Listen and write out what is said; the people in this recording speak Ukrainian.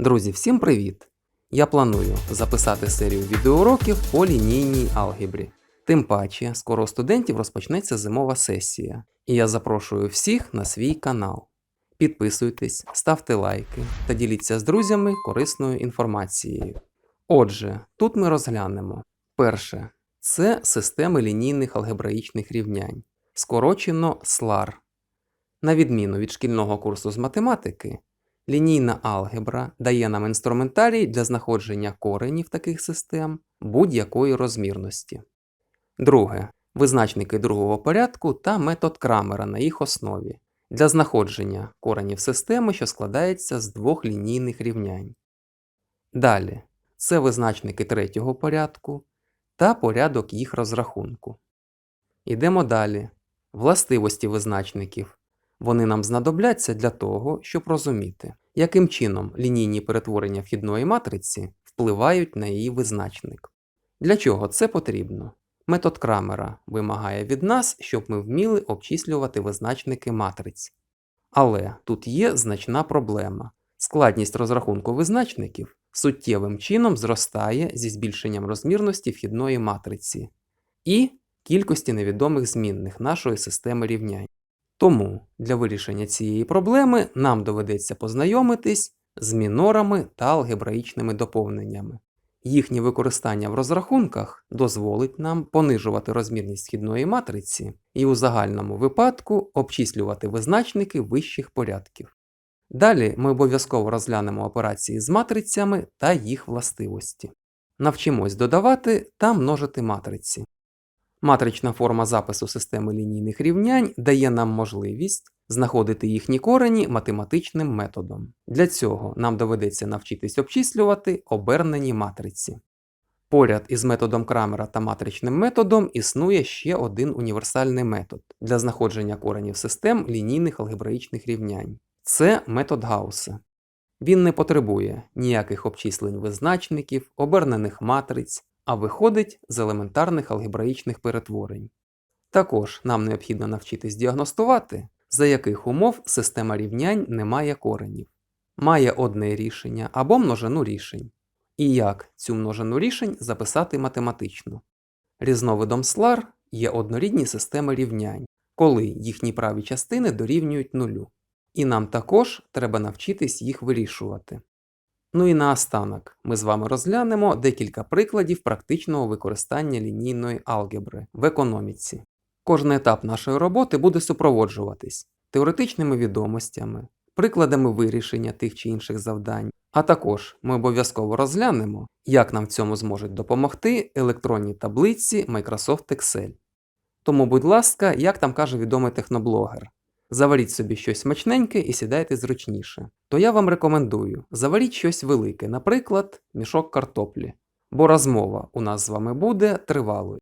Друзі, всім привіт! Я планую записати серію відеоуроків по лінійній алгебрі. Тим паче, скоро у студентів розпочнеться зимова сесія, і я запрошую всіх на свій канал. Підписуйтесь, ставте лайки та діліться з друзями корисною інформацією. Отже, тут ми розглянемо перше це системи лінійних алгебраїчних рівнянь, скорочено SLAR. На відміну від шкільного курсу з математики, лінійна алгебра дає нам інструментарій для знаходження коренів таких систем будь-якої розмірності. Друге визначники другого порядку та метод Крамера на їх основі для знаходження коренів системи, що складається з двох лінійних рівнянь. Далі це визначники третього порядку та порядок їх розрахунку. Ідемо далі. Властивості визначників. Вони нам знадобляться для того, щоб розуміти, яким чином лінійні перетворення вхідної матриці впливають на її визначник. Для чого це потрібно? Метод Крамера вимагає від нас, щоб ми вміли обчислювати визначники матриць. Але тут є значна проблема. Складність розрахунку визначників суттєвим чином зростає зі збільшенням розмірності вхідної матриці і кількості невідомих змінних нашої системи рівнянь. Тому для вирішення цієї проблеми нам доведеться познайомитись з мінорами та алгебраїчними доповненнями. Їхнє використання в розрахунках дозволить нам понижувати розмірність східної матриці і у загальному випадку обчислювати визначники вищих порядків. Далі ми обов'язково розглянемо операції з матрицями та їх властивості. Навчимось додавати та множити матриці. Матрична форма запису системи лінійних рівнянь дає нам можливість знаходити їхні корені математичним методом. Для цього нам доведеться навчитись обчислювати обернені матриці. Поряд із методом Крамера та матричним методом існує ще один універсальний метод для знаходження коренів систем лінійних алгебраїчних рівнянь. Це метод Гаусса. Він не потребує ніяких обчислень визначників, обернених матриць, а виходить з елементарних алгебраїчних перетворень. Також нам необхідно навчитись діагностувати, за яких умов система рівнянь не має коренів, має одне рішення або множину рішень, і як цю множину рішень записати математично. Різновидом SLAR є однорідні системи рівнянь, коли їхні праві частини дорівнюють нулю. І нам також треба навчитись їх вирішувати. Ну і наостанок ми з вами розглянемо декілька прикладів практичного використання лінійної алгебри в економіці. Кожний етап нашої роботи буде супроводжуватись теоретичними відомостями, прикладами вирішення тих чи інших завдань, а також ми обов'язково розглянемо, як нам в цьому зможуть допомогти електронні таблиці Microsoft Excel. Тому, будь ласка, як там каже відомий техноблогер, Заваріть собі щось смачненьке і сідайте зручніше. То я вам рекомендую заваріть щось велике, наприклад, мішок картоплі. Бо розмова у нас з вами буде тривалою.